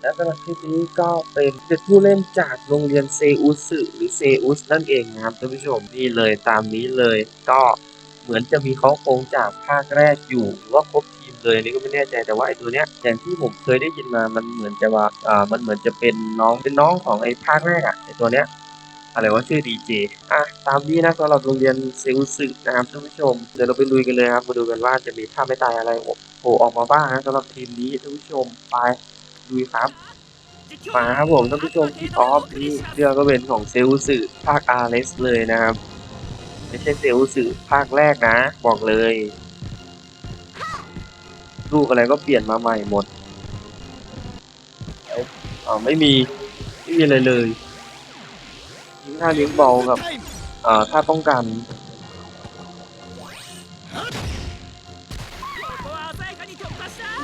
และสำหรับคลิปนี้ก็เป็นเด็กผู้เล่นจากโรงเรียนเซอุสึหรือเซอุสนั่นเองนะครับท่านผู้ชมนี่เลยตามนี้เลยก็เหมือนจะมีเขาโครงจากภาคแรกอยู่หรือว่าครบทีมเลยนนี่ก็ไม่แน่ใจแต่ว่าไอ้ตัวเนี้ยอย่างที่ผมเคยได้ยินมามันเหมือนจะว่าอ่ามันเหมือนจะเป็นน้องเป็นน้องของไอ้ภาคแรกอะไอ้ตัวเนี้ยอะไรว่าชื่อดีเจอะตามนี้นะสำหรับโรงเรียนเซลสึนะครับท่านผู้ชม เดี๋ยวเราไปลุยกันเลยครับ มาดูกันว่าจะมีท่าไม่ตายอะไรโผล่ออกมาบ้างนะสำหรับทีมนี้ท่านผู้ชมไป ลุยครับมาครับผมท่านผู้ชมที่ออฟนี่เรื่องก็เป็นของเซลสึภาคอาร์เสเลยนะครับ ไม่ใช่เซลสึภาคแรกนะ บอกเลย ลูกอะไรก็เปลี่ยนมาใหม่หมดเอ้ยอ๋อไม่มี ไม่มีอะไรเลยยิงท่าเลี้ยงเบากับอ่าท่าป้องกัน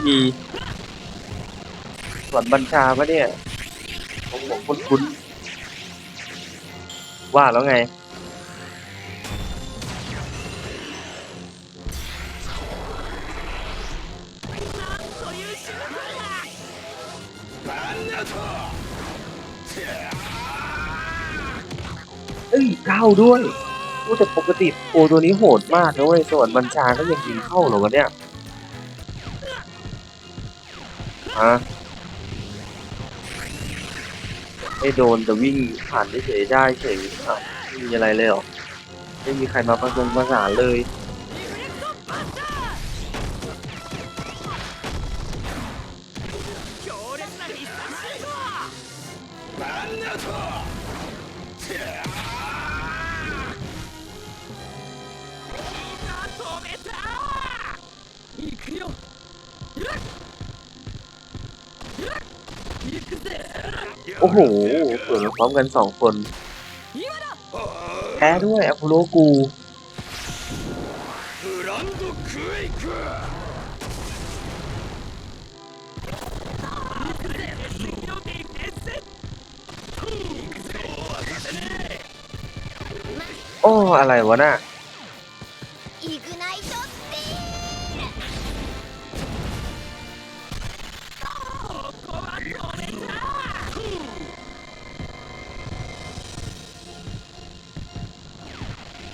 มี ส่วนบัญชาปะเนี่ยผมผมคุ้นๆว่าแล้วไง เอ้ยเข้าด้วยโอ้แต่ปกติโอตัวนี้โหดมากนะเว้ยส่วนบัญชาก็ยังยิงเข้าเหรอวะเนี่ยฮะ ไม่โดนแต่วิ่งผ่านเฉยๆได้เฉยไม่มีอะไรเลยหรอ ไม่มีใครมาประสงประสานเลย โอ้โหเปิดมาพร้อมกันสองคนแพ้ด้วยอะคุโรกูโอ้ อะไรวะน่ะ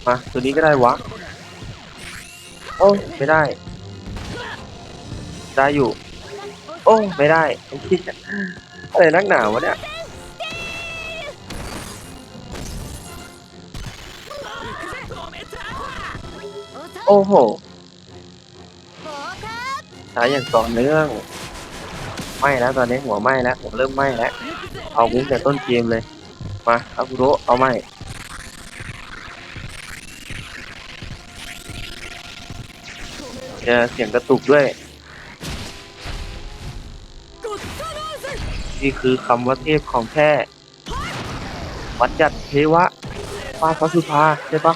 มาตัวนี้ก็ได้วะโอ้ไม่ได้ ได้อยู่ โอ้ไม่ได้ไอ้ที่อะไรนักหนาวะเนี่ยโอ้โห合格ใช้อย่างต่อเนื่องไหม้แล้วตอนนี้หัวไหม้แล้วผมเริ่มไหม้แล้ว เอามุ้งแต่ต้นเกมเลย มาอากุโรเอาไหม้ จะเสียงกระตุกด้วย นี่คือคำว่าเทพของแท้วัดจัดเทวะป้าพระสุภาใช่ปะ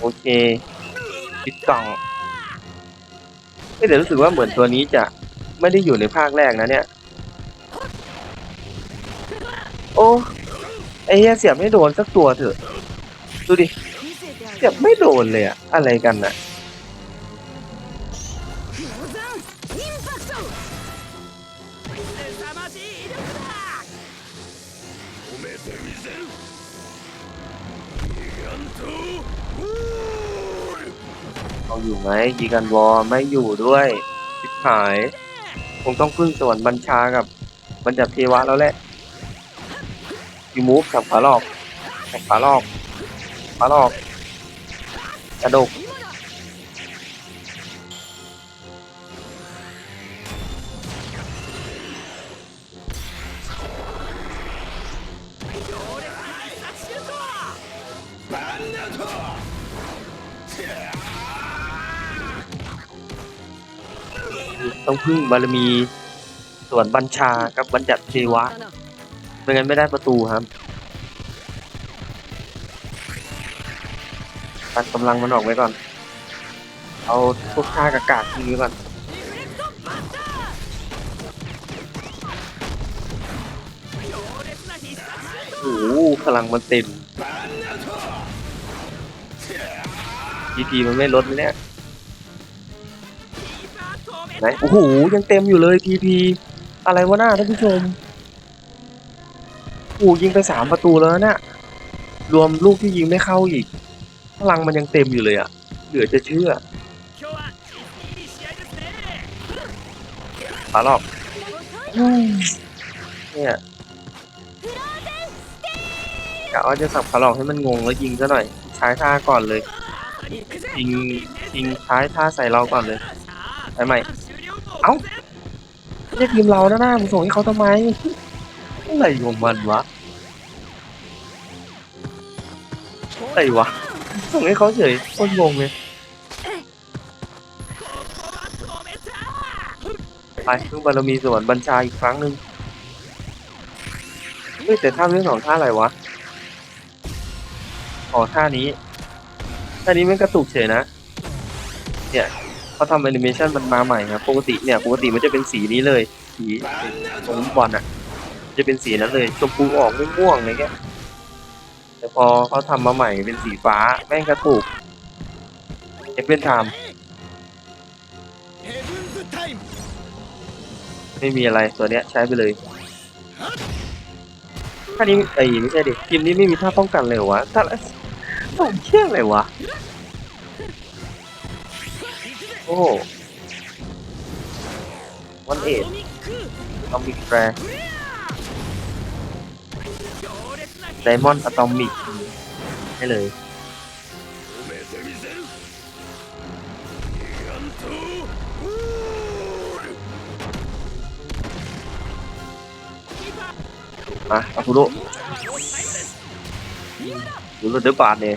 โอเคปิดกล่องไม่แต่รู้สึกว่าเหมือนตัวนี้จะไม่ได้อยู่ในภาคแรกนะเนี่ย โอ้ ไอ้เหี้ยเสียบไม่โดนสักตัวเถอะ ดูดิ เสียบไม่โดนเลยอะอะไรกันน่ะเอาอยู่ไหมยีกันวอไม่อยู่ด้วยหาย คงต้องพึ่งส่วนบัญชากับบรรญัติเทวะแล้วแหละ ยูมูฟจับขวาลอกจับขวาลอกขวาลอก กระดกต้องพึ่งบารมีส่วนบัญชากับบัญญัติเทวะ ไม่งั้นไม่ได้ประตูครับตัดกำลังมันออกไว้ก่อน เอาพวกท่ากากาศทีนี้ก่อนโอ้โหพลังมันเต็มจีมันไม่ลดเลยเนี่ยไหนโอ้โหยังเต็มอยู่เลยทีพีอะไรวะหน้าท่านผู้ชม กูยิงไปสามประตูแล้วเนี่ยรวมลูกที่ยิงไม่เข้าอีก พลังมันยังเต็มอยู่เลยอะเหลือจะเชื่อมารอบเนี่ยกะว่าจะสับขาลอกให้มันงงแล้วยิงซะหน่อยใช้ท่าก่อนเลยยิงยิงใช้ท่าใส่เราก่อนเลยไอ้ใหม่เอ้าเรียกทีมเราหน้าหน้ามึงส่งให้เขาทำไม อะไรของมันวะอะไรวะส่งให้เขาเฉยคนงงเลยไปพึ่งบารมีสวรรค์บัญชาอีกครั้งหนึ่งไม่แต่ท่าเรื่องของท่าอะไรวะขอท่านี้ท่านี้ไม่กระตุกเฉยนะ เนี่ยเขาทำแอนิเมชันมันมาใหม่ครับปกติเนี่ยปกติมันจะเป็นสีนี้เลย สีของบอลอะ จะเป็นสีนั้นเลยชมพูออกม่วงๆอะไรเงี้ยแต่พอเขาทำมาใหม่เป็นสีฟ้าแม่งกระตุกเอเป็นไทมไม่มีอะไรตัวเนี้ยใช้ไปเลยท่านี้ไอ้ไม่ใช่ดิทีมนี้ไม่มีท่าป้องกันเลยวะท่าสองเชี่ยเลยวะโอ้วันเอ็ดลอมบิ๊กแฟร์ ไดมอนด์อะตอมิกให้เลย อะอาคุโรดูรถเดือบาทเลย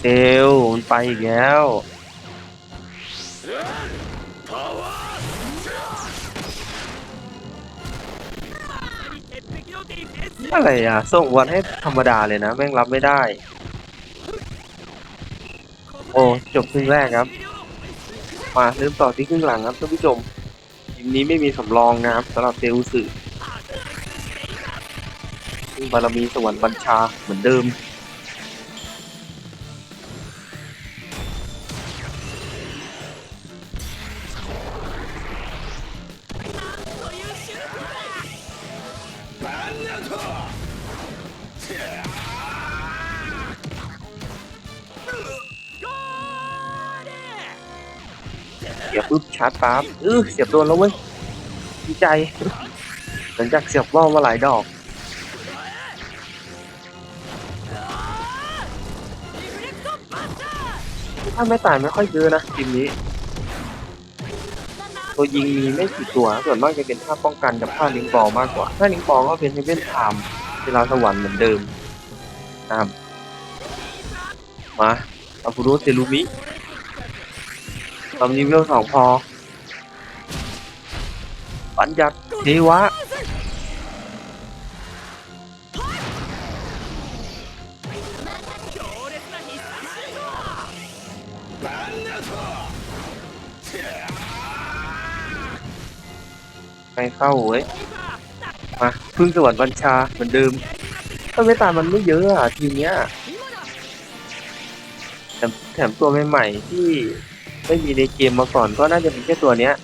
เซลมันไปอีกแล้วอะไรอะ ส่งวันให้ธรรมดาเลยนะ แม่งรับไม่ได้ โอ้จบครึ่งแรกครับ มาเริ่มต่อที่ครึ่งหลังครับท่านผู้ชมทีมนี้ไม่มีสำรองนะครับสำหรับเซลล์สื่อบารมีสวรรค์บัญชาเหมือนเดิม สียบปุ๊บชาร์จปั๊บเออเสียบโดนแล้วเว้ยดีใจ หลังจากเสียบว่าวมาหลายดอก ถ้าไม่ตายไม่ค่อยเยอะนะทีมนี้ ตัวยิงมีไม่กี่ตัว ส่วนมากจะเป็นท่าป้องกันกับท่าลิงบอลมากกว่าถ้าลิงบอลก็เป็นเฮเวนไทม์เวลาสวรรค์เหมือนเดิมนะครับมาอาฟูโรเซลูมิตอนนี้เวลสองพอ บัญญัติเทวะไปเข้าเว้ย มาพึ่งสวรรค์บัญชาเหมือนเดิมถ้าเมตามมันไม่เยอะอะทีเนี้ยแถมแถมตัวใหม่ๆที่ไม่มีในเกมมาก่อนก็น่าจะเป็นแค่ตัวเนี้ย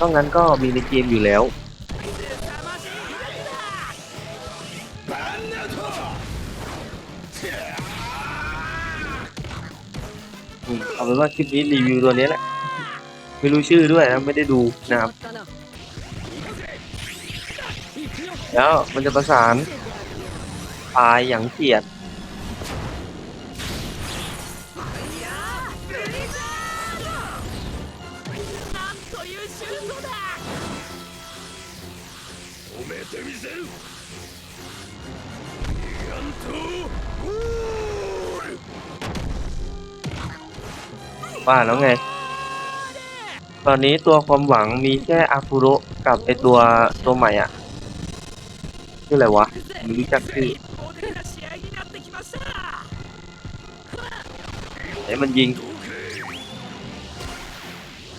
นอกนั้นก็มีในเกมอยู่แล้ว เอาเป็นว่าคลิปนี้รีวิวตัวนี้แหละ ไม่รู้ชื่อด้วยนะไม่ได้ดูนะครับแล้วมันจะประสานตายอย่างเกียด てみせるギガントウォール ว่าแล้วไง ตอนนี้ตัวความหวังมีแค่อาฟูโรกับไอตัวตัวใหม่อ่ะชื่ออะไรวะไม่รู้จักชื่อ 一方的な試合になってきました ไอ้มันยิง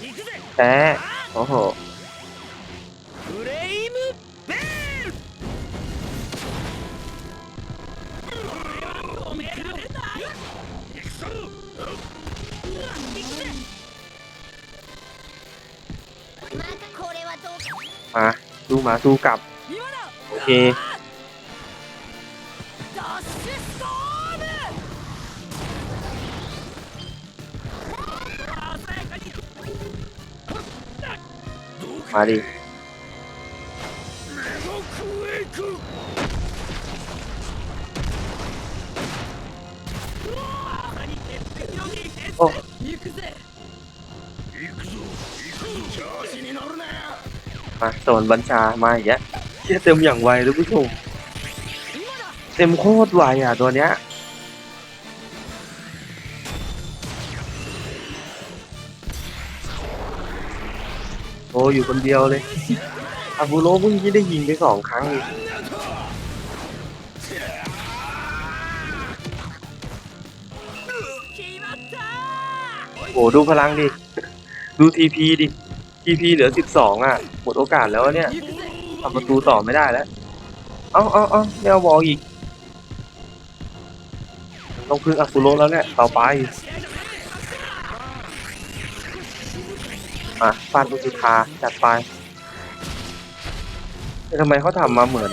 行くぜ แพ้โอ้โห มาสู้มาสู้กลับ โอเคมาดิ มาโซนบัญชามาอีกแล้วเชี่ยเต็มอย่างไวทุกผู้ชมเต็มโคตรไวอะตัวเนี้ยโอ้อยู่คนเดียวเลยอาบูโรเพิ่งที่ได้ยิงไปสองครั้งเองโอ้ดูพลังดิ ดูทีพีดิ พีพีเหลือสิบสองอะ หมดโอกาสแล้วเนี่ยทำประตูต่อไม่ได้แล้ว เอาเอาเอาไม่เอาบอลอีกต้องพึ่งอากุโรแล้วเนี่ยต่อไปอะฟานอุจิคาจัดไปทำไมเขาทำมาเหมือน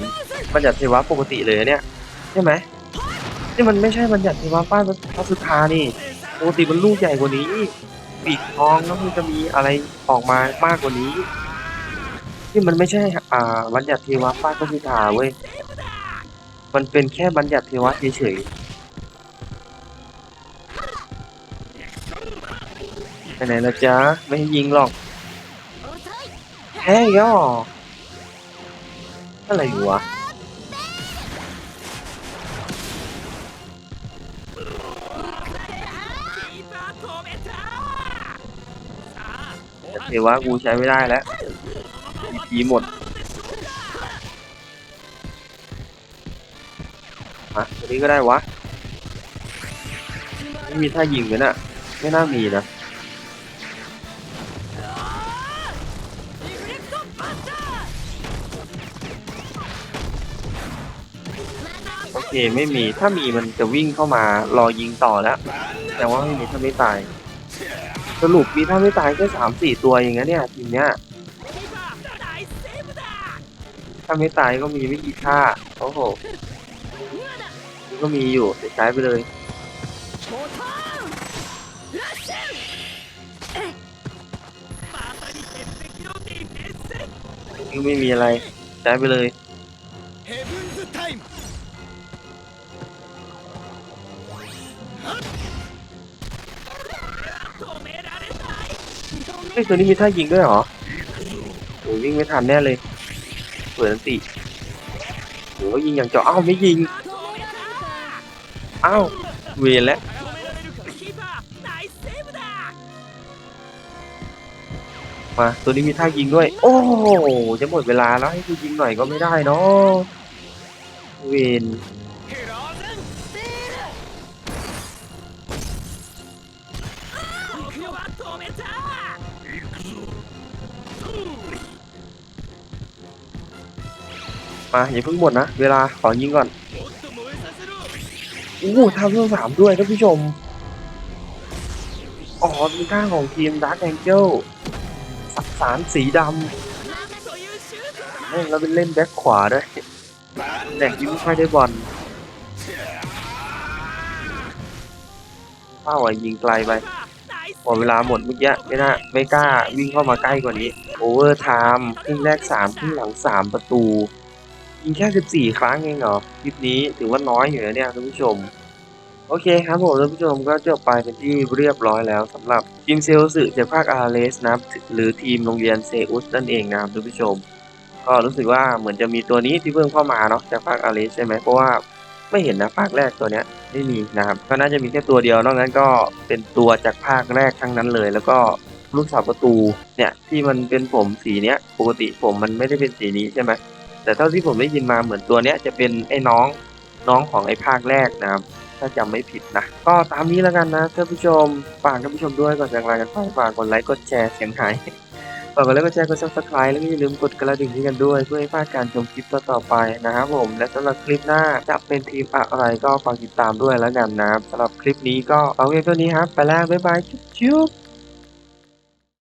บัญญัติเทวะปกติเลยเนี่ยใช่ไหมนี่มันไม่ใช่บัญญัติเทวะฟานพระสุานี่ปกติมันลูกใหญ่กว่านี้ ปีกทองแล้วมันจะมีอะไรออกมามากกว่านี้ ที่มันไม่ใช่ อ่าบัญญัติเทวะฟาดพระสุธาเว้ย มันเป็นแค่บัญญัติเทวะเฉยๆไปไหนละจ๊ะ ไม่ให้ยิงหรอกแพ้อีกแล้วเหรออะไรอยู่วะ ดี๋ยววะกูใช้ไม่ได้แล้วทีหมดฮะตัวนี้ก็ได้วะ ไม่มีท่ายิงเลยนะ่ะ ไม่น่ามีนะโอเคไม่มีถ้ามีมันจะวิ่งเข้ามารอยิงต่อแล้วแต่ว่าไม่มีถ้าไม่ตาย สรุปมีท่าไม่ตายแค่สามสี่ตัวอย่างเงี้ยเนี่ยทีเนี้ยถ้าไม่ตายก็มีไม่กี่ท่าโอ้โหก็มีอยู่แต่ใช้ไปเลยยังไม่มีอะไรใช้ไปเลย เฮ้ยตัวนี้มีท่ายิงด้วยเหรอโอ้ยวิ่งไม่ทันแน่เลยเปิดสิโอ้ยิงอย่างเจาะอ้าวไม่ยิงอ้าวเวียนแล้วมาตัวนี้มีท่ายิงด้วย โอ้จะหมดเวลาแล้วให้กูยิงหน่อยก็ไม่ได้เนาะเวน มาอย่าเพิ่งหมดนะ เวลาขอยิงก่อนอู้ทำเพิ่มสามด้วยท่านผู้ชม อ๋อเป็นก้างของทีมดาร์คแองเจิลสารสีดำแม่งเราเป็นเล่นแบ็คขวาด้วยแดกยิ้มค่อได้บอลเป้าอะยิงไกลไปหมดเวลาหมดเมื่อกี้ไม่น่าไม่กล้าวิ่งเข้ามาใกล้กว่านี้ โอเวอร์ไทม์ครึ่งแรก3ครึ่งหลัง 3 ประตู ยิงแค่สิบสี่ครั้งเองเหรอคลิปนี้ถือว่าน้อยอยู่นะเนี่ยท่านผู้ชม โอเคครับผมท่านผู้ชมก็จบไปเป็นที่เรียบร้อยแล้วสำหรับทีมเซลสึจากภาคอาร์เลสนะหรือทีมโรงเรียนเซอุสนั่นเองนะครับท่านผู้ชม ก็รู้สึกว่าเหมือนจะมีตัวนี้ที่เพิ่งเข้ามาเนาะจากภาคอาร์เลสใช่ไหมเพราะว่าไม่เห็นนะภาคแรกตัวเนี้ยไม่มีนะครับก็น่าจะมีแค่ตัวเดียวนอกนั้นก็เป็นตัวจากภาคแรกทั้งนั้นเลย แล้วก็ลูกสาวประตูเนี่ยที่มันเป็นผมสีเนี้ยปกติผมมันไม่ได้เป็นสีนี้ใช่ไหม แต่เท่าที่ผมได้ยินมาเหมือนตัวเนี้ยจะเป็นไอ้น้องน้องของไอ้ภาคแรกนะครับ ถ้าจำไม่ผิดนะ ก็ตามนี้แล้วกันนะท่านผู้ชมฝากท่านผู้ชมด้วยก่อนจากลากันไปฝากกดไลค์กดแชร์เสียงหายฝากกดไลค์กดแชร์กด subscribe แล้วก็อย่าลืมกดกระดิ่งให้กันด้วย เพื่อให้พลาดการชมคลิปต่อๆไปนะครับผม และสำหรับคลิปหน้าจะเป็นทีมอะไรก็ฝากติดตามด้วยแล้วกันนะครับสำหรับคลิปนี้ก็เอาเพียงเท่านี้ครับ ไปแล้วบ๊ายบาย จุ๊บ